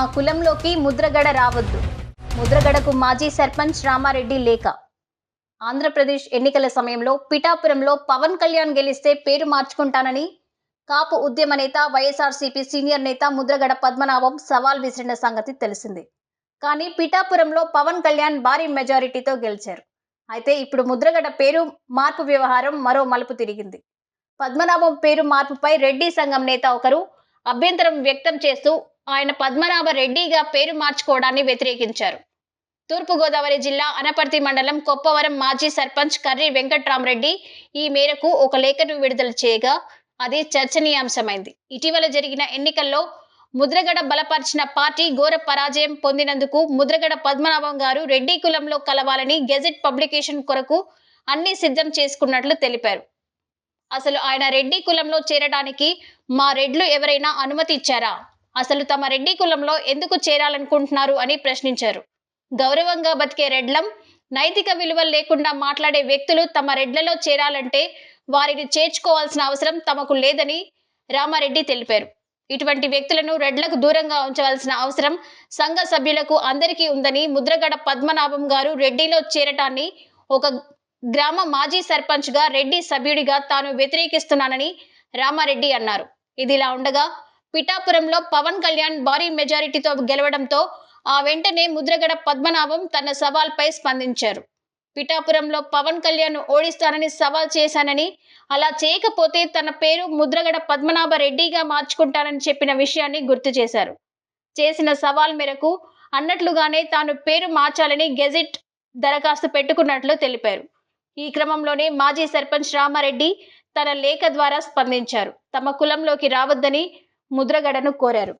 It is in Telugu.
మా కులంలోకి ముద్రగడ రావద్దు. ముద్రగడకు మాజీ సర్పంచ్ రామారెడ్డి లేఖ. ఆంధ్రప్రదేశ్ ఎన్నికల సమయంలో పిఠాపురంలో పవన్ కళ్యాణ్ గెలిస్తే పేరు మార్చుకుంటానని కాపు ఉద్యమ నేత వైఎస్ఆర్సీపీ సీనియర్ నేత ముద్రగడ పద్మనాభం సవాల్ విసిరిన సంగతి తెలిసింది. కానీ పిఠాపురంలో పవన్ కళ్యాణ్ భారీ మెజారిటీతో గెలిచారు. అయితే ఇప్పుడు ముద్రగడ పేరు మార్పు వ్యవహారం మరో మలుపు తిరిగింది. పద్మనాభం పేరు మార్పుపై రెడ్డి సంఘం నేత ఒకరు అభ్యంతరం వ్యక్తం చేస్తూ ఆయన పద్మనాభ రెడ్డిగా పేరు మార్చుకోవడాన్ని వ్యతిరేకించారు. తూర్పుగోదావరి జిల్లా అనపర్తి మండలం కొప్పవరం మాజీ సర్పంచ్ కర్రి వెంకట్రామరెడ్డి ఈ మేరకు ఒక లేఖను విడుదల చేయగా అది చర్చనీయాంశమైంది. ఇటీవల జరిగిన ఎన్నికల్లో ముద్రగడ బలపరిచిన పార్టీ ఘోర పరాజయం పొందినందుకు ముద్రగడ పద్మనాభం గారు రెడ్డి కులంలో కలవాలని గెజెట్ పబ్లికేషన్ కొరకు అన్ని సిద్ధం చేసుకున్నట్లు తెలిపారు. అసలు ఆయన రెడ్డి కులంలో చేరడానికి మా రెడ్లు ఎవరైనా అనుమతి ఇచ్చారా అసలు తమ రెడ్డి కులంలో ఎందుకు చేరాలనుకుంటున్నారు అని ప్రశ్నించారు. గౌరవంగా బతికే రెడ్లం నైతిక విలువలు లేకుండా మాట్లాడే వ్యక్తులు తమ రెడ్లలో చేరాలంటే వారిని చేర్చుకోవాల్సిన అవసరం తమకు లేదని రామారెడ్డి తెలిపారు. ఇటువంటి వ్యక్తులను రెడ్లకు దూరంగా ఉంచవలసిన అవసరం సంఘ సభ్యులకు అందరికీ ఉందని ముద్రగడ పద్మనాభం గారు రెడ్డిలో చేరటాన్ని ఒక గ్రామ మాజీ సర్పంచ్గా రెడ్డి సభ్యుడిగా తాను వ్యతిరేకిస్తున్నానని రామారెడ్డి అన్నారు. ఇదిలా ఉండగా పిఠాపురంలో పవన్ కళ్యాణ్ భారీ మెజారిటీతో గెలవడంతో ఆ వెంటనే ముద్రగడ పద్మనాభం తన సవాల్పై స్పందించారు. పిఠాపురంలో పవన్ కళ్యాణ్ ఓడిస్తానని సవాల్ చేశానని అలా చేయకపోతే తన పేరు ముద్రగడ పద్మనాభ రెడ్డిగా మార్చుకుంటానని చెప్పిన విషయాన్ని గుర్తు చేశారు. చేసిన సవాల్ మేరకు అన్నట్లుగానే తాను పేరు మార్చాలని గెజిట్ దరఖాస్తు పెట్టుకున్నట్లు తెలిపారు. ఈ క్రమంలోనే మాజీ సర్పంచ్ రామారెడ్డి తన లేఖ ద్వారా స్పందించారు. తమ కులంలోకి రావద్దని ముద్రగడను కోరారు.